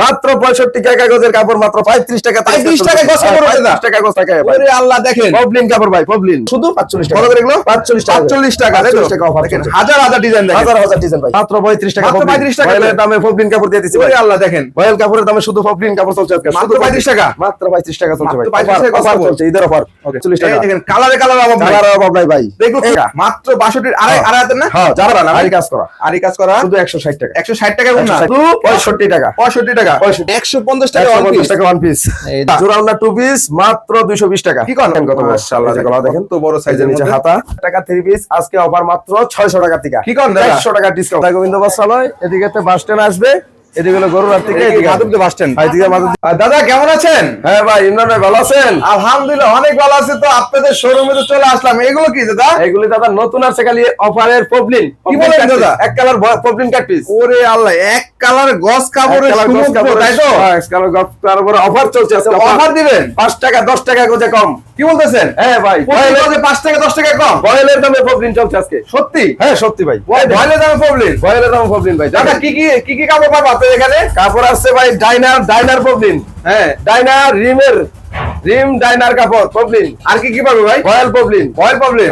মাত্র পঁয়ষট্টি টাকা গজের কাপড় মাত্র পঁয়ত্রিশ টাকা 35 টাকায় গজ কাপড় হচ্ছে না? পঁয়ত্রিশ টাকা গজ টাকা ভাই। ওরে আল্লাহ দেখেন। পবলিন কাপড় ভাই পবলিন। শুধু পাঁচচল্লিশ টাকা। করে এগুলো? পাঁচচল্লিশ টাকা। 45 টাকা তাই তো? 45 টাকা অফার দেখেন, হাজার হাজার ডিজাইন হাজার হাজার ডিজাইন ভাই। মাত্র পঁয়ত্রিশ টাকা মাত্র 35 টাকা দামে পবলিন কাপড় দিয়ে দিচ্ছি ভাই। আল্লাহ দেখেন। বয়েল কাপড়ের দামে শুধু পবলিন কাপড় চলছে আজকে। মাত্র শুধু 35 টাকা? মাত্র পঁয়ত্রিশ টাকা চলছে ভাই। 35 টাকা অফার চলছে ঈদের অফার চল্লিশ টাকা। দেখেন কালারে কালার অভাব টাকার অভাব নাই ভাই। দেখুন মাত্র বাষট্টির আড়াই হ্যাঁ। আড়াই হাতের না? হ্যাঁ যারা না আরি কাজ করা। আরি কাজ করা। শুধু একশো ষাট টাকা। একশো ষাট টাকা না। শুধু পঁয়ষট্টি টাকা। পঁয়ষট্টি টাকা? 65 একশো পঞ্চাশ টাকা। টাকা ওয়ান পিস টু পিস মাত্র দুইশো বিশ টাকা। কি করেন কত দেখেন তো বড় সাইজের নিচে হাতা। টাকা থ্রি পিস আজকে অফার মাত্র ছয়শো টাকা থেকে কি করেন একশো টাকা ডিসকাউন্ট গোবিন্দ বস্ত্রালয় এদিকে বাস স্ট্যান্ড আসবে। এদিকে হলো গরুর থেকে এদিকে এদিকে বাস স্ট্যান্ড। এদিকে মাধবদী- দাদা কেমন আছেন? হ্যাঁ ভাই ইমরান ভাই ভালো আছেন? আলহামদুলিল্লাহ অনেক ভালো আছে তো। আপনাদের শোরুমে তো চলে আসলাম। এগুলো কি দাদা? এগুলি দাদা নতুন আসছে খালি অফারের পবলিন কি বলেন দাদা? এক কালার পবলিন কাট পিস ওরে আল্লাহ এক কালার গস কাপড়ের সমুদ্র, তাই তো? অফার চলছে অফার দিবেন? পাঁচ টাকা দশ টাকা করে কম। কি বলতেছেন? হ্যাঁ ভাই পাঁচ টাকা দশ টাকা কম। বয়েলের দামে পবলিন চলছে আজকে। সত্যি? হ্যাঁ সত্যি ভাই। ভয়েলের দামে প্রবলেম বয়েলের দামে পবলিন ভাই। দাদা কি কি কি কি কাপড় পাবো এখানে কাপড় আসছে ভাই ডাইনার ডাইনার প্রবলেম হ্যাঁ ডাইনার রিমের রিম ডাইনার কাপড় পবলিন। আর কি কি পাবে ভাই? Voile poplin.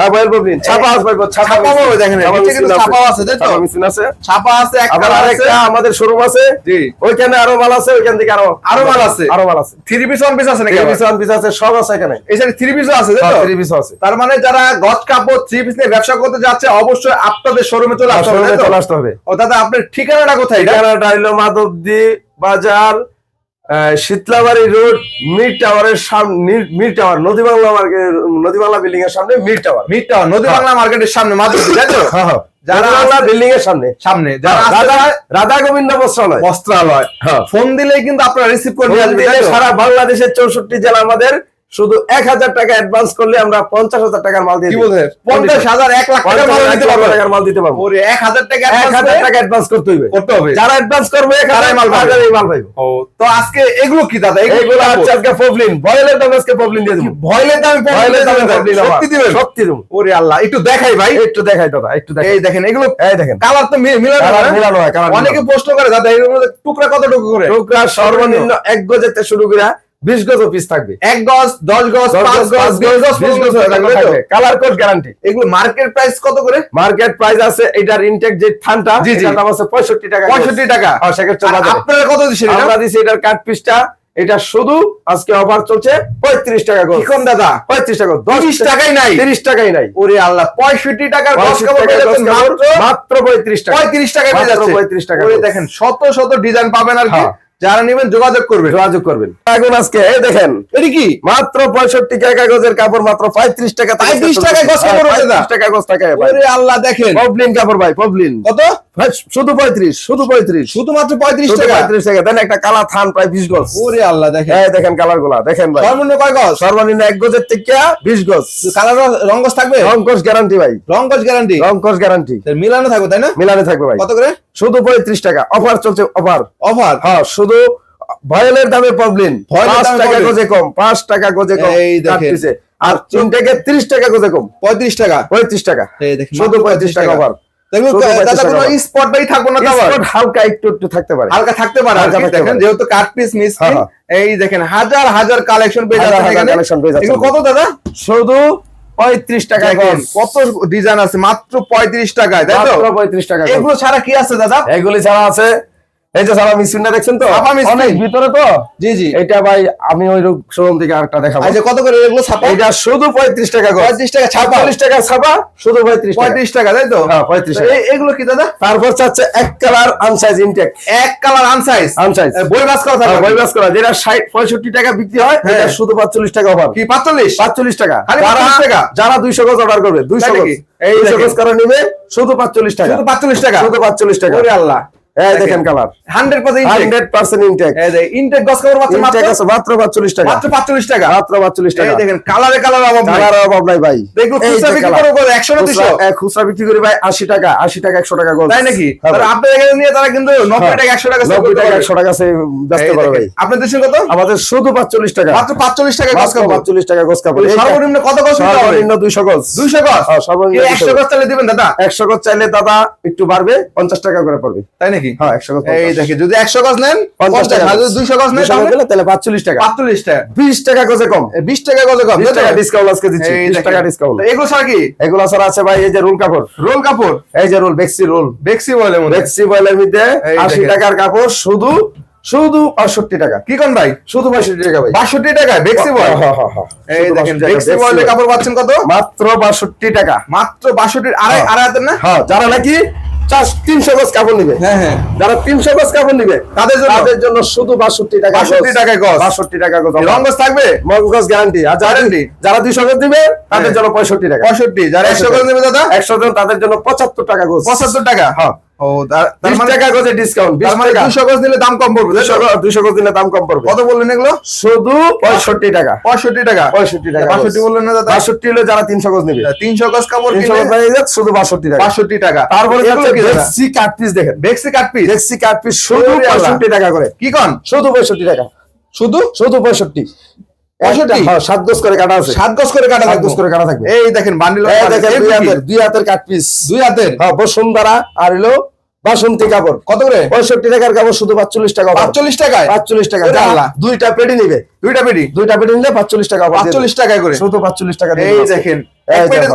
হ্যাঁ বয়েল পবলিন। ছাপা আসবে ছাপা ছাপা পাবো দেখেন, ছাপা নিচে কিন্তু ছাপাও আছে, তাই তো? মেশিন আছে। ছাপা আছে এক আবার কালার আরেকটা আমাদের শোরুম আছে। জি। ওইখানে আরও মাল আছে ওইখান থেকে আরও আরও মাল আছে? আরও মাল আছে। থ্রি পিস ওয়ান পিস আছে নাকি থ্রি পিস ওয়ান পিস আছে সব আছে এখানে। এছাড়া থ্রি পিসও আছে তাই তো? থ্রি পিস আছে। তার মানে যারা গজ কাপড় থ্রি পিস নিয়ে ব্যবসা করতে যাচ্ছে অবশ্যই আপনাদের শোরুমে চলে আসতে হবে? চলে আসতে হবে। ও দাদা আপনার ঠিকানাটা কোথায় ঠিকানাটা হলো মাধবদী বাজার শীতলাবাড়ি রোড মিড টাওয়ারের সামনে মিড টাওয়ার নদী বাংলা মার্কেট নদী বাংলা বিল্ডিং এর সামনে মিড টাওয়ার মিড টাওয়ার নদী হ্যাঁ। বাংলা মার্কেটের সামনে মাধবদী তাই তো যারা যারা বাংলা বিল্ডিং এর সামনে সামনে রাধা রাধা গোবিন্দ বস্ত্রালয় বস্ত্রালয় হ্যাঁ। ফোন দিলেই কিন্তু আপনারা রিসিভ করে? সারা বাংলাদেশের চৌষট্টি জেলা আমাদের শুধু এক হাজার টাকা অ্যাডভান্স করলে আমরা পঞ্চাশ হাজার টাকার মাল দিয়ে পঞ্চাশ হাজার এক লাখ টাকার মাল দিতে পারব। এক হাজার টাকা এক হাজার টাকা অ্যাডভান্স করতে হইবে। করতে হবে। যারা অ্যাডভান্স করবে তারাই মাল পাবে। তারাই মাল পাইবে। ও তো আজকে এগুলো কি দাদা? হচ্ছে আজকে পবলিন বয়েলের দাম আজকে পবলিন দিয়ে দেবো। ভয়েলের দামে বয়েলের দামে সত্যি দিবেন? সত্যি দেবো। ওরে আল্লাহ একটু দেখাই ভাই। একটু দেখাই দাদা একটু দেখাই। এই দেখেন এগুলো এই দেখেন। কালার তো মিলানো? মিলানো হয়, অনেকে প্রশ্ন করে দাদা এর মধ্যে টুকরা কত টুকু করে? টুকরা সর্বনিম্ন এক থেকে শুরু করে বিশ গজ পিস থাকবে। এক গজ দশ গজ পাঁচ গজ, গজ বিশ গজ কালার কোড গ্যারান্টি এগুলো মার্কেট প্রাইস কত করে? মার্কেট প্রাইস আছে এটার ইনটেক যে থানটা। এটার দাম আছে পঁয়ষট্টি টাকা পঁয়ষট্টি টাকা। সেক্ষেত্রে আর বাজারে। আপনারা কত দিচ্ছেন এটা? আমরা দিছি এটার কাট পিসটা এটা শুধু আজকে অফার চলছে পঁয়ত্রিশ টাকা গজ। কি কম দাদা? পঁয়ত্রিশ টাকা দশ 30 টাকাই নাই। তিরিশ টাকাই নাই। ওরে আল্লাহ পঁয়ষট্টি টাকার গজ 65 কাপড় টাকা পেয়ে গজ মাত্র মাত্র পঁয়ত্রিশ টাকা। পঁয়ত্রিশ টাকায় পেয়ে যাচ্ছে। 35 টাকা ওরে দেখেন শত শত ডিজাইন পাবেন আর কি। হ্যাঁ। যারা নেবেন যোগাযোগ করবে যোগাযোগ করবেন। এখন আজকে এই দেখেন এটি কি? মাত্র পঁয়ষট্টি টাকা কাগজের কাপড় মাত্র পঁয়ত্রিশ টাকা পঁয়ত্রিশ 35 টাকায় গজ কাপড় হচ্ছে না? 35 টাকা গজ টাকা আল্লাহ দেখেন। পবলিন কাপড় ভাই পবলিন। কত? শুধু পঁয়ত্রিশ শুধু পঁয়ত্রিশ। শুধুমাত্র পঁয়ত্রিশ টাকা? পঁয়ত্রিশ টাকা। দেন একটা কালা থান প্রায় বিশ গজ। ওরে আল্লাহ দেখেন। এই দেখেন কালারগুলা দেখেন ভাই। সর্বনিম্ন কয় গজ? সর্বনিম্ন এক গজের থেকে বিশ গজ। কালার রঙ্গস থাকবে? রংকশ গ্যারান্টি ভাই। রঙ্গস গ্যারান্টি রংকশ গ্যারান্টি মিলানো থাকবে তাই না? মিলানে থাকবে ভাই। কত করে? শুধু পঁয়ত্রিশ টাকা। অফার চলছে অফার। অফার? হ্যাঁ শুধু ভয়েলের দামে প্রবলেম পাঁচ টাকা। গজে কম পাঁচ টাকা গজে কম এই দেখেন। আর তিন থেকে ত্রিশ টাকা গজে কম। পঁয়ত্রিশ টাকা? পঁয়ত্রিশ টাকা। শুধু পঁয়ত্রিশ টাকা। অফার। দেখুন শুধু 35 দাদা কোনো টাকা। স্পট বাই থাকব না তো হালকা একটু একটু থাকতে পারে। হালকা থাকতে পারে হালকা আর কি, থাকতে দেখেন যেহেতু কাট পিস মিস হ্যাঁ, হ্যাঁ। এই দেখেন হাজার হাজার কালেকশন পেয়ে পেয়ে কত দাদা? শুধু পঁয়ত্রিশ টাকা কত ডিজাইন আছে মাত্র পঁয়ত্রিশ টাকায় তাই তো? পঁয়ত্রিশ টাকা এগুলো ছাড়া কি আছে দাদা? এগুলি ছাড়া আছে এই যে সারা মিসিনটা দেখছেন তো? অনেক ভিতরে তো? জি জি। এটা ভাই আমি ওই শোরুম থেকে আরেকটা দেখাবো। কত করে এগুলো ছাপা? এটা শুধু পঁয়ত্রিশ টাকা গজ। পঁয়ত্রিশ টাকা ছাপা? ছাব্বিশ টাকা ছাপা শুধু পঁয়ত্রিশ টাকা। পঁয়ত্রিশ টাকা তাই তো? হ্যাঁ, 35 টাকা। এগুলো কি দাদা? তারপর চাচ্ছে এক কালার আনসাইজ ইনটেক এক কালার আনসাইজ আনসাইজ বই বাস করা থাকবে। বই বাস করা। যেটা ষাট পঁয়ষট্টি টাকা বিক্রি হয় হ্যাঁ। এটা শুধু পাঁচচল্লিশ টাকা অফার কি টাকা। খালি 45 টাকা? যারা দুইশো গজ অর্ডার করবে দুইশো তাই গজ। এই। গজ নিবে শুধু পাঁচচল্লিশ টাকা। শুধু টাকা? শুধু পাঁচচল্লিশ টাকা। ওরে আল্লাহ। এই দেখেন colour hundred percent hundred percent intact intact গস মাত্র টাকা মাত্র পাঁচচল্লিশ টাকা। মাত্র পাঁচচল্লিশ টাকা। এই দেখেন কালারে কালার অভাব নাই। কালার অভাব নাই ভাই। খুচরা বিক্রি কালার। 100 না 200? খুচরা- খুচরা বিক্রি করি ভাই আশি টাকা আশি টাকা একশো টাকা গোল তাই নাকি? হ্যাঁ তাহলে আপনাদের এখানে নিয়ে তারা কিন্তু নব্বই টাকা সে ভাই। আপনাদের দেশে কত? আমাদের শুধু পাঁচচল্লিশ টাকা। মাত্র পাঁচচল্লিশ টাকা গস মাত্র কাপড় পাঁচচল্লিশ টাকা গোস কাপড় সর্বনিম্ন কত গস হবে? সর্বনিম্ন দুইশো গজ দুইশো গস হ্যাঁ, সর্বনিম্ন একশো 200 গস তাহলে দিবেন দাদা? একশো গজ চাইলে দাদা একটু বাড়বে পঞ্চাশ টাকা করে পড়বে। তাই নাকি? নাকি? হ্যাঁ একশো গজ এই দেখে যদি একশো গজ নেন পঞ্চাশ টাকা। যদি দুইশো গজ নেন তাহলে পাঁচচল্লিশ টাকা। পাঁচচল্লিশ টাকা। বিশ টাকা গজে কম। বিশ টাকা গজে কম? টাকা ডিসকাউন্ট আজকে দিচ্ছি। বিশ টাকা ডিসকাউন্ট এগুলো ছাড়া কি? এগুলো স্যার আছে ভাই এই যে রোল কাপড়। রোল কাপড়? এই যে রোল বেক্সি রোল। বেক্সি বলে বেক্সি বয়েলের মধ্যে আশি টাকার কাপড় শুধু শুধু পঁয়ষট্টি টাকা। কি কোন ভাই? শুধু পঁয়ষট্টি টাকা ভাই। বাষট্টি বেক্সি বল? হ্যাঁ, হ্যাঁ, হ্যাঁ। এই দেখেন 62 টাকা, বেক্সি বেক্সি কাপড় পাচ্ছেন কত? মাত্র বাষট্টি টাকা। মাত্র বাষট্টি আড়াই। আড়াই হাতের না? হ্যাঁ যারা নাকি তিনশো গজ কাপড় নিবে। হ্যাঁ হ্যাঁ। যারা তিনশো গজ কাপড় নিবে তাদের জন্য? তাদের জন্য শুধু বাষট্টি টাকা 62 টাকায় গজ। বাষট্টি টাকা গজ। রঙ্গস থাকবে? মগজ গ্যারান্টি আর যারা যারা দুইশো গজ দিবে তাদের হ্যাঁ। জন্য পঁয়ষট্টি টাকা। পঁয়ষট্টি। যারা একশো গজ নেবে দাদা? একশো জন তাদের জন্য পঁচাত্তর টাকা গজ। পঁচাত্তর টাকা? হ্যাঁ। ও তার তার মানে টাকা গজে ডিসকাউন্ট বিশ তার মানে টাকা। গজ দাম কম পড়বে তাই তো? দুশো গজ- দিলে দাম কম পড়বে। কত বললেন এগুলো? শুধু পঁয়ষট্টি টাকা। পঁয়ষট্টি টাকা। পঁয়ষট্টি টাকা বাষট্টি বললেন না দাদা? বাষট্টি হলে যারা তিনশো গজ নেবে। তিনশো গজ কাপড় তিনশো গজ পেয়ে শুধু টাকা। বাষট্টি টাকা। তারপরে এগুলো কি কাট পিস দেখেন। বেক্সি কাট পিস ডেক্সি কাট পিস শুধু ওরে আল্লাহ। পঁয়ষট্টি টাকা করে। কি কন? শুধু পঁয়ষট্টি টাকা। শুধু? শুধু পঁয়ষট্টি। পঁয়ষট্টি? একটা- হ্যাঁ, সাত গজ করে কাটা আছে। সাত গজ করে কাটা থাকবে। করে কাটা থাকবে। এই দেখেন বান্ডিল দুই হাতের দুই হাতের কাট পিস দুই হাতের? হ্যাঁ বসুন্ধরা আর হলো বাসন্তী কাপড়। কত করে? পঁয়ষট্টি টাকার কাপড় শুধু পাঁচচল্লিশ টাকা পাঁচচল্লিশ টাকায়? পাঁচচল্লিশ টাকা দুইটা পেটি নিবে? দুইটা পেটি? দুইটা পেটি নিলে পাঁচচল্লিশ টাকা পাঁচচল্লিশ। টাকায় করে? শুধু পাঁচচল্লিশ টাকা এই দেখেন।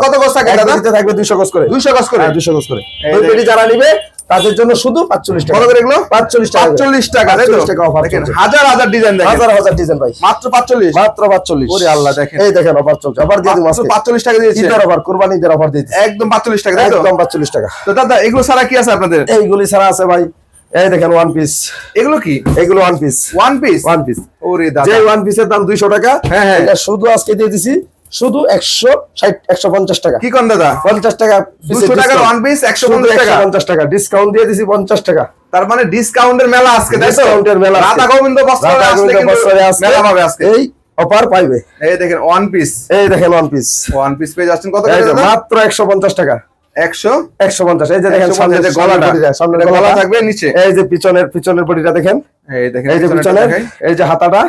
কত গজ থাকে দাদা? থাকবে দুইশো গজ করে। দুইশো গজ করে? হ্যাঁ, দুইশো গজ করে। দুই পেটি যারা নিবে তাদের জন্য শুধু পাঁচচল্লিশ টাকা। করে এগুলো? পাঁচচল্লিশ টাকা। পাঁচচল্লিশ টাকা তাই তো? 45 টাকা অফার দেখেন হাজার হাজার ডিজাইন দেখেন। হাজার হাজার ডিজাইন ভাই। মাত্র পাঁচচল্লিশ? মাত্র পাঁচচল্লিশ। ওরে আল্লাহ, দেখেন। এই দেখেন অফার চলছে। অফার দিয়ে পাঁচচল্লিশ টাকা দিয়েছে। ঈদের অফার কোরবানি ঈদের অফার দিয়ে দিচ্ছি। একদম পাঁচচল্লিশ টাকা একদম পাঁচচল্লিশ টাকা। তো দাদা এগুলো ছাড়া কি আছে আপনাদের? এইগুলি ছাড়া আছে ভাই। এই দেখেন ওয়ান পিস এগুলো কি? এইগুলো one piece one piece one piece ওরে যে দাদা ওয়ান পিসের দাম দুইশো টাকা হ্যাঁ, হ্যাঁ। শুধু আজকে দিয়ে দিছি। শুধু একশো ষাট একশো পঞ্চাশ টাকা। কি কোন দাদা? পঞ্চাশ টাকা দুশো টাকার ওয়ান পিস একশো পঞ্চাশ টাকা। ডিসকাউন্ট দিয়ে দিছি পঞ্চাশ টাকা। তার মানে ডিসকাউন্টের মেলা আজকে তাই তো? মেলা রাধা গোবিন্দ বস্ত্র আজকে মেলা পাবে আজকে। এই অফার পাইবে। এই দেখেন ওয়ান পিস এই দেখেন ওয়ান পিস ওয়ান পিস পেয়ে যাচ্ছেন। কত মাত্র একশো পঞ্চাশ টাকা। একশো? একশো পঞ্চাশ। এই যে দেখেন একশো সামনে যে গলাটা। সামনে গলা গলা থাকবে নিচে। এই যে পিছনের পিছনের বডিটা দেখেন। এই দেখেন এই যে পিছনের। এই যে হাতাটা।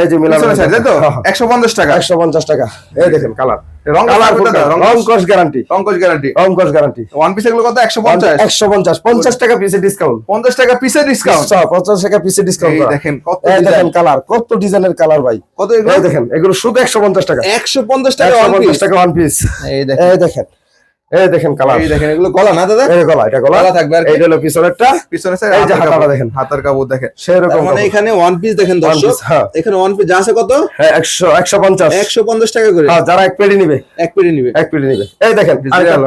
এই যে মিলানো তাই তো? একশো পঞ্চাশ টাকা। একশো পঞ্চাশ টাকা। এই দেখেন কালার রং থাকবে দাদা, রং রংকশ গ্যারান্টি পঙ্কজ গ্যারান্টি গ্যারান্টি ওয়ান পিস এগুলো কত? একশো পঞ্চাশ? একশো পঞ্চাশ। পঞ্চাশ টাকা পিসে ডিসকাউন্ট পঞ্চাশ টাকা পিসের ডিসকাউন্ট পঞ্চাশ টাকা পিসে ডিসকাউন্ট এই দেখেন কত দেখেন কালার কত ডিজাইনের কালার ভাই। কত এগুলো? দেখেন এগুলো শুধু একশো পঞ্চাশ টাকা। একশো পঞ্চাশ টাকা একশো one পঞ্চাশ piece। টাকা ওয়ান পিস এই দেখেন। এই দেখেন। এই দেখেন কালার এই দেখেন এগুলো গলা না দাদা? এই গলা এটা গলা। গলা থাকবে আর এটা হলো পিছনেরটা। পিছনে সাইড এই যে হাতাটা দেখেন। হাতার কাপড় দেখেন। সেরকম মানে এখানে ওয়ান পিস দেখেন দর্শক। হ্যাঁ। এখানে ওয়ান পিস যা আছে কত? হ্যাঁ, একশো একশো পঞ্চাশ। একশো পঞ্চাশ টাকা করে। হ্যাঁ যারা এক পেড়ি নিবে। এক পেড়ি নিবে। এক পেটি নিবে। এই দেখেন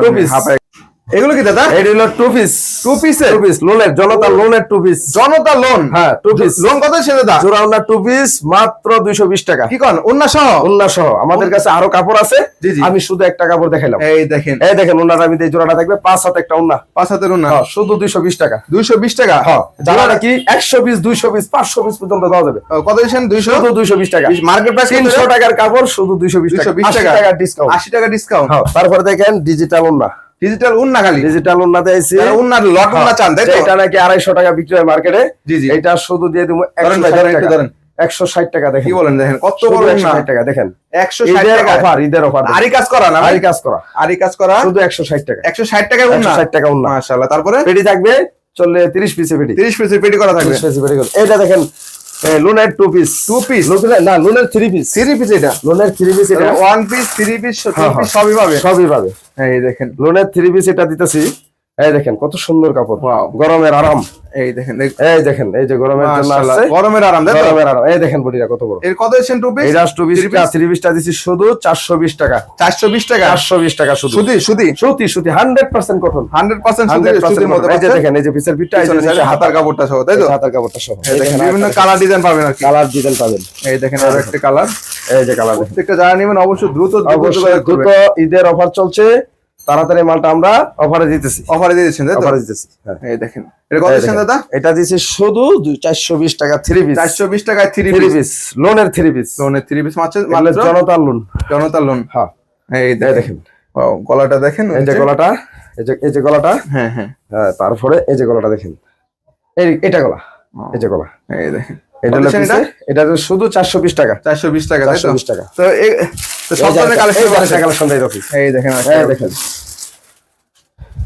টু পিস এগুলো কি দাদা? এটা হলো টু পিস টু পিসের টু পিস লোনের জনতা লোনের টু পিস জনতা লোন হ্যাঁ টু পিস লোন কত দাদা? জোড়া ওনার টু পিস মাত্র দুইশো বিশ টাকা। কি কন? সহ? সহ। আমাদের কাছে আরও কাপড় আছে। আমি শুধু একটা কাপড় দেখাইলাম। এই দেখেন। এই দেখেন ওনার আমি এই জোড়াটা থাকবে পাঁচ হাতে একটা উন্না পাঁচ হাতের উন্না হ্যাঁ, শুধু দুইশো বিশ টাকা। দুইশো বিশ টাকা? হ্যাঁ যারা নাকি একশো পিস দুইশো পিস পাঁচশো পিস পর্যন্ত দেওয়া যাবে। কত দিয়েছেন? দুইশো? শুধু দুইশো বিশ টাকা। মার্কেট প্রাইস তিনশো টাকার কাপড় শুধু দুইশো বিশ দুইশো টাকা বিশ আশি টাকা। ডিসকাউন্ট আশি টাকা ডিসকাউন্ট হ্যাঁ তারপরে দেখেন ডিজিটাল উন্না ডিজিটাল উন্না খালি। ডিজিটাল উন্নাতে আইছি। যারা উন্নার লট উন্না চান তাই তো? এটা নাকি আড়াইশো টাকা বিক্রি হয় মার্কেটে জি, জি। এটা শুধু দিয়ে দিব ধরেন। একশো ষাট টাকা। দেখেন। কি বলেন দেখেন কত বড় একশো ষাট টাকা দেখেন। একশো ষাট টাকা। অফার ঈদের অফার আরি কাজ করা না আরি কাজ করা। আরি কাজ করা? শুধু একশো ষাট টাকা। একশো ষাট টাকা উন্না? ষাট টাকা উন্না। মাশাআল্লাহ তারপরে? পেটি থাকবে চললে তিরিশ পিসে পেটি। তিরিশ পিসের পেটি করা থাকবে। পিসে পেটি করে। এটা দেখেন লোনের টু পিস টু পিস না লোনের থ্রি পিস থ্রি পিস এটা? লোনের থ্রি পিস এটা। ওয়ান পিস থ্রি পিস হ্যাঁ, হ্যাঁ। সবই পাবে। সবই পাবে। এই দেখেন লোনের থ্রি পিস এটা দিতেছি। এই দেখেন কত সুন্দর কাপড়। গরমের আরাম। এই দেখেন এই দেখেন। এই যে গরমের জন্য গরমের আরাম? গরমের আরাম। এই দেখেন বডিটা কত বড়। এর কত এসেছেন টু পিস? এই রাস টু Three piece? থ্রি পিসটা দিছি শুধু চারশো বিশ টাকা। চারশো বিশ টাকা? চারশো বিশ টাকা শুধু। সুদি সুদি সত্যি সত্যি hundred percent cotton hundred percent সুদি হান্ড্রেড সুদির মধ্যে এই যে দেখেন এই যে পিসের এই যে নিচে হাতার কাপড়টা সহ তাই তো? হাতার কাপড়টা সহ। এই দেখেন বিভিন্ন কালার ডিজাইন পাবেন আর কালার ডিজাইন পাবেন। এই দেখেন আরও একটা কালার। এই যে কালার প্রত্যেকটা যারা নেবেন অবশ্যই দ্রুত দ্রুত ঈদের অফার চলছে। তাড়াতাড়ি মালটা আমরা অফারে দিতেছি। অফারে তাই অফারে দিতেছি হ্যাঁ। এই দেখেন এটা কত দিচ্ছেন দাদা? এটা শুধু চারশো বিশ টাকা থ্রি পিস চারশো বিশ টাকায় থ্রি থ্রি পিস পিস লোনের থ্রি পিস লোনের থ্রি পিস মাত্র জনতার লোন জনতা লোন হ্যাঁ। এই দেখেন। গলাটা দেখেন এই যে গলাটা এই যে এই যে গলাটা। হ্যাঁ হ্যাঁ। হ্যাঁ তারপরে এই যে গলাটা দেখেন। এই এটা গলা এই যে গলা। এই দেখেন। এটা শুধু চারশো বিশ টাকা। চারশো বিশ টাকা তো? 420 টাকা। তো সব ধরনের কালেকশন আছে। কালেকশন দেয় অফিস এই দেখেন এই দেখেন।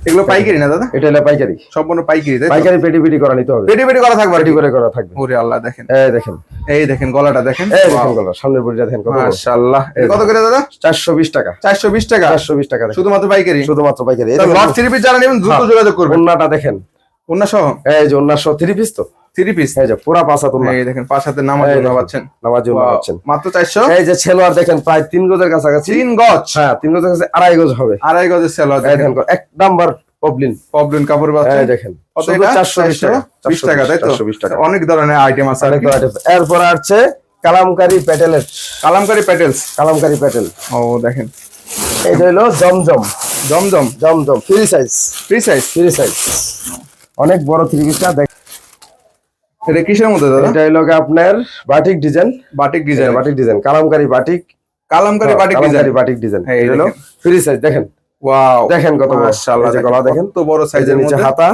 এগুলো পাইকারি না দাদা? এটা হলো পাইকারি। সম্পূর্ণ পাইকারি তাই পাইকারি পেটি পেটি করা নিতে হবে। পেটি পেটি করা থাকবে পেটি করে করা থাকবে। ওরে আল্লাহ দেখেন। এই দেখেন। এই দেখেন গলাটা দেখেন। এই দেখেন গলা সামনের বডিটা দেখেন কত মাশাআল্লাহ। কত করে দাদা? চারশো বিশ টাকা। চারশো বিশ টাকা? চারশো বিশ টাকা শুধুমাত্র পাইকারি? শুধুমাত্র পাইকারি। এই তো লট থ্রি পিস যারা নেবেন দ্রুত হ্যাঁ। যোগাযোগ করবেন। ওন্নাটা দেখেন। সহ? এই যে ওন্নার সহ থ্রি পিস তো? থ্রি পিস এই যে পুরা পাঁচা এই দেখেন পাঁচ হাতে নামাজ এই পাচ্ছেন। নামাজি ওন্না পাচ্ছেন। মাত্র চারশো? এই যে ছেলোয়ার দেখেন প্রায় তিন গজের কাছাকাছি। তিন গজ? হ্যাঁ তিন গজের কাছে আড়াই গজ হবে। আড়াই গজের সেলার দেখেন। এক নাম্বার পবলিন। প্রবলেম কাপড় এই দেখেন শুধু এটা? চারশো বিশ টাকা বিশ টাকা তাই তো? অনেক ধরনের আইটেম আছে আর অনেক কি। variety আছে। এরপর কালামকারি প্যাটেলের। কালামকারি প্যাটেলস। কালামকারি প্যাটেল। ও দেখেন। এটা হলো জমজম। জমজম। জমজম free size free size free size অনেক বড় থ্রি পিসটা দেখ। এটা কিসের মধ্যে দাদা? এটা হলো আপনার batik design batik design batik design kalamkari batik kalamkari batik design batik design হ্যাঁ, এই এটা হলো ফ্রি সাইজ দেখেন। ওয়াও দেখেন কত মাশাআল্লাহ যে গলা দেখেন। কত বড় সাইজের নিচে হাতা।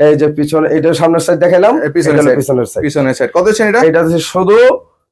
এই যে পিছনে এইটা সামনের সাইড দেখাইলাম পিছনের এটা side। পিছনের সাইড পিছনের সাইড কত ছেন এটা? এটা হচ্ছে শুধু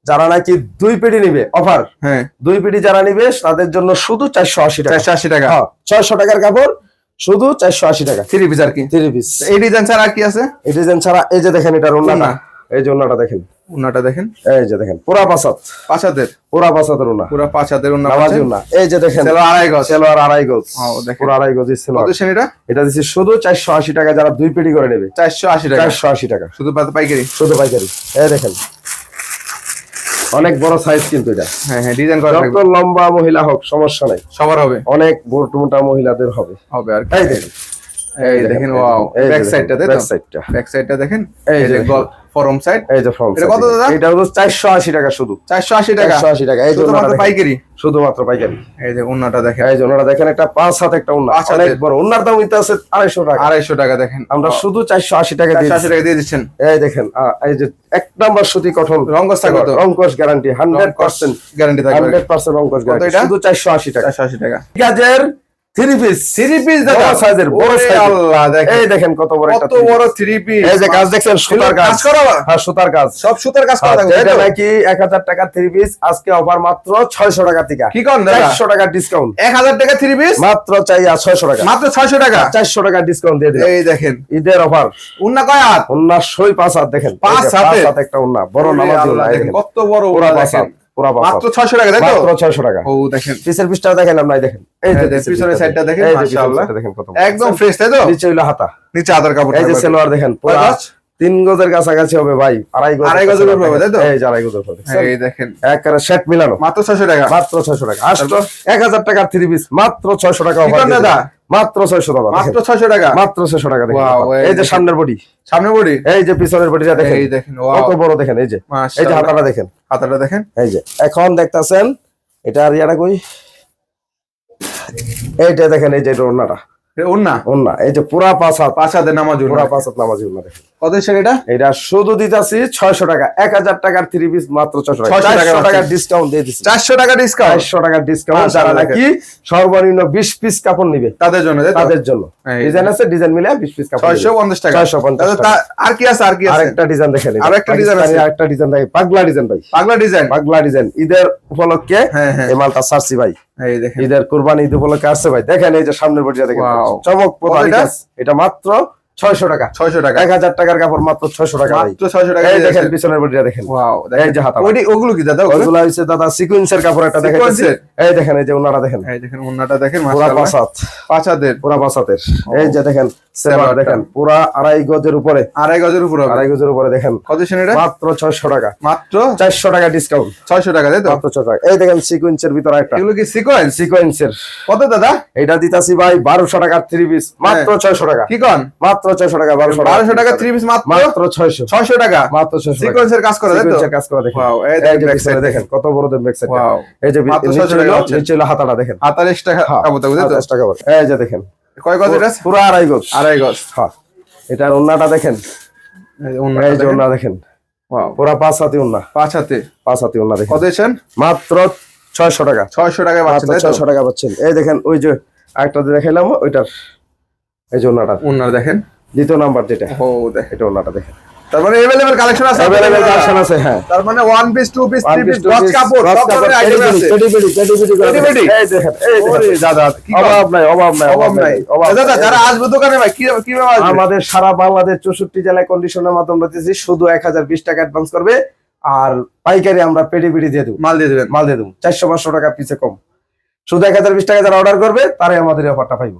যারা নাকি দুই পেটি নিবে অফার হ্যাঁ। দুই পেটি যারা নিবে তাদের জন্য শুধু চারশো আশি টাকা। চারশো আশি টাকা। হ্যাঁ ছয়শো টাকার কাপড় শুধু চারশো আশি টাকা। থ্রি পিস আর কি? থ্রি পিস এই ডিজাইন ছাড়া কি আছে? এই ডিজাইন ছাড়া এই যে দেখেন এটা ওন্নাটা এই যে ওন্নাটা দেখেন। উন্নাটা দেখেন। এই যে দেখেন পুরা পাসাত পাঁচ হাতের। পুরা পাসাতের ওন্না পুরো পাঁচ হাতের উন্না নামাজি ওন্না এই যে দেখেন সেলো আড়াই গজ। সেলোয়ার আড়াই গজ। ও, দেখেন। পুরো আড়াই গজ সেলোয়ার। কত এটা? এটা দিচ্ছি শুধু চারশো আশি টাকা যারা দুই পেটি করে নেবে। চারশো আশি টাকা। চারশো আশি টাকা। শুধু পাইকারি? শুধু পাইকারি। এই দেখেন অনেক বড় সাইজ কিন্তু এটা। হ্যাঁ হ্যাঁ ডিজাইন করা থাকবে। লম্বা মহিলা হোক সমস্যা নাই। সবার হবে? অনেক মোটা মোটা মহিলাদের হবে। হবে আর। এই দেখেন। এই দেখেন ওয়াও ব্যাক সাইডটা দেখেন ব্যাক সাইডটা ব্যাক সাইডটা দেখেন এই যে ফরম সাইড। এই যে ফ্রন্ট এটা কত দাদা? এটা হলো চারশো আশি টাকা শুধু। চারশো আশি টাকা? চারশো আশি টাকা। এই যে শুধুমাত্র পাইকারি? শুধুমাত্র পাইকারি। এই যে উন্নাটা দেখেন। এই যে ওনারা দেখেন একটা পাঁচ হাত একটা উন্না। অনেক বড়। উন্নার দাম হইতে আছে আড়াইশো টাকা। আড়াইশো টাকা দেখেন। আমরা শুধু চারশো আশি টাকা দিয়ে চারশো আশি টাকা দিয়ে দিচ্ছেন। এই দেখেন এই যে এক নাম্বার সুতি কঠন রঙ্গস থাকবে তো? রঙ্কস গ্যারান্টি হান্ড্রেড পার্সেন্ট গ্যারান্টি থাকবে। হান্ড্রেড পার্সেন্ট রঙ্কস গ্যারান্টি? শুধু চারশো আশি টাকা। চারশো আশি টাকা। কাজের থ্রি পিস থ্রি পিস বড় সাইজের বড় ওরে আল্লাহ দেখেন। এই দেখেন কত বড় একটা কত বড় থ্রি পিস এই যে কাজ দেখছেন সুতার কাজ। কাজ করা হ্যাঁ সুতার কাজ। সব সুতার কাজ করা আর থাকবে তাই যেটা তো? নাকি এক হাজার টাকা থ্রি পিস আজকে অফার মাত্র ছয়শো টাকা থেকে কি দাদা? চারশো টাকা ডিসকাউন্ট এক হাজার টাকা থ্রি পিস মাত্র চাই আর ছয়শো টাকা। মাত্র ছয়শো টাকা? চারশো টাকা ডিসকাউন্ট দিয়ে এই দেখেন। ঈদের অফার উন্না কয় হাত? উন্নার সই পাঁচ হাত দেখেন। পাঁচ হাতে? একটা উন্না। বড় নামাজ আল্লাহ, দেখেন কত বড় দেখেন। পুরা মাত্র টাকা তাই তো? মাত্র টাকা। ও দেখেন। পিসের পিসটা দেখেন এই যে দেখেন, পিছনের সাইডটা দেখেন, মাশাআল্লাহ। দেখেন কত একদম ফ্রেশ তাই তো? নিচে হাতা। নিচে আধার কাপড় এই যে। দেখেন। পুরা? তিন গজের কাছাকাছি হবে ভাই আড়াই গজ আড়াই গজের উপর হবে, তাই তো? এই আড়াই গজের উপর। এই দেখেন। একবারে সেট মিলানো। মাত্র ছয়শো টাকা। মাত্র ছয়শো টাকা। আসতো এক হাজার টাকার থ্রি পিস মাত্র ছয়শো টাকা কি offer দাদা? মাত্র ছয়শো টাকা মাত্র দেখেন। ছয়শো টাকা? মাত্র ছয়শো টাকা দেখেন। এই যে সামনের বডি। সামনে বডি? এই যে পিছনের বডিটা দেখেন। এই দেখেন কত বড় দেখেন এই যে। এই যে হাতাটা দেখেন। হাতাটা দেখেন। এই যে এখন দেখতাছেন এটা আর ইয়াটা কই? এইটা দেখেন এই যে এটা ওন্নাটা এ উন্না ওন্না এই যে পুরা পাঁচ হাত। পাঁচ নামাজ পুরা পাঁচ হাত নামাজি ওন্না দেখেন। কত ছিল এটা? এটা শুধু দিতাছি ছয়শো টাকা। এক হাজার টাকার থ্রি পিস মাত্র ছয়শো টাকা। 600 টাকা চারশো টাকার আছে। ডিসকাউন্ট দিয়ে দিচ্ছি চারশো টাকা ডিসকাউন্ট চারশো টাকার ডিসকাউন্ট যারা নাকি সর্বনিম্ন বিশ পিস কাপড় নিবে। তাদের জন্য তাদের জন্য। ডিজাইন আছে ডিজাইন মিলে বিশ পিস কাপড় ছয়শো পঞ্চাশ টাকা। ছয়শো পঞ্চাশ আর কি আছে আর কি আছে? আরেকটা ডিজাইন দেখেন এই আরেকটা design আছে। আরেকটা ডিজাইন ভাই পাগলা ডিজাইন ভাই। পাগলা ডিজাইন পাগলা ডিজাইন ঈদের উপলক্ষে হ্যাঁ, হ্যাঁ। এই মালটা সারছি ভাই। এই দেখেন। ঈদের কুরবানি ঈদ উপলক্ষে আসছে ভাই। দেখেন এই যে সামনের বডিটা দেখেন। Wow. চমক। এটা মাত্র ছয়শো টাকা। ছয়শো টাকা। এক হাজার টাকার কাপড় মাত্র ছয়শো টাকা মাত্র ছয়শো টাকা দেখেন পিছনের বডিটা দেখেন। এই যে হাতা ওইটি- ওগুলো কি দাদা ওগুলো? হচ্ছে দাদা সিকুয়েন্সের কাপড় একটা Sequence এই দেখেন এই যে ওনারা দেখেন। এই দেখেন উন্নাটা দেখেন পুরা পাঁচাত। পাঁচ হাতের। পুরা পাঁচাতের। এই যে দেখেন সেবার দেখেন পুরা আড়াই গজের উপরে। আড়াই গজের উপর আড়াই গজের উপরে দেখেন। কত এটা? মাত্র ছয়শো টাকা। মাত্র? চারশো টাকা ডিসকাউন্ট ছয়শো টাকা তাই তো? মাত্র ছয়শো টাকা। এই দেখেন সিকুয়েন্সের ভিতরে একটা। এগুলো কি সিকোয়েন্স সিকোয়েন্সের। কত দাদা? এটা দিতাছি ভাই বারোশো টাকার থ্রি পিস মাত্র ছয়শো টাকা। কি কন? মাত্র ছয়শো টাকা বারোশো বারোশো টাকা থ্রি পিস মাত্র? মাত্র ছয়শো। ছয়শো টাকা? মাত্র ছয়শো সিকোয়েন্সের কাজ করে কাজ করা দেখেন। কত বড় ব্যাক সাইড Wow. এই যে নিচে 600 টাকা হলো- হাতাটা দেখেন। টাকা হ্যাঁ, টাকা। এই যে দেখেন। কয় গজ এটা? পুরো আড়াই গজ। আড়াই গজ। হ্যাঁ। এটার ওন্নাটা দেখেন। এই যে দেখেন। ওন্না দেখেন। পুরা পাঁচ হাতি ওন্না। পাঁচ হাতে? পাঁচ হাতি ওন্না দেখেন। কত দিয়েছেন মাত্র ছয়শো টাকা। ছয়শো টাকা পাচ্ছেন ছয়শো টাকা পাচ্ছেন। এই দেখেন ওই যে আরেকটা দেখাইলাম ওইটার। এই যে উন্নার দেখেন। দ্বিতীয় নাম্বার যেটা ও দেখেন এটা ওন্নাটা দেখেন তার মানে अवेलेबल কালেকশন আছে অ্যাভেলেবেল কালেকশন আছে হ্যাঁ তার মানে one piece two piece three One piece piece, two গজ piece, কাপড় গজ সব কাপড়, ধরনের আইটেম পেটি আছে পেটি, পেটি পেটি, পেটি পেটি করে পেটি পেটি? এই দেখেন, এই দেখেন। ওরে দাদা কি কথা? অভাব নাই অভাব নাই অভাব নাই অভাব দাদা নাই। যারা আসবে দোকানে ভাই কি কিভাবে আসবে আমাদের সারা বাংলাদেশ চৌষট্টি জেলায় কন্ডিশনের মাধ্যমে দিতেছি শুধু এক হাজার বিশ টাকা অ্যাডভান্স করবে আর পাইকারি আমরা পেটি পেটি দিয়ে দেবো মাল দিয়ে দেবেন মাল দিয়ে দেবো চারশো পাঁচশো টাকা পিছে কম শুধু এক হাজার বিশ টাকা যারা অর্ডার করবে তারাই আমাদের এই অফারটা পাইবো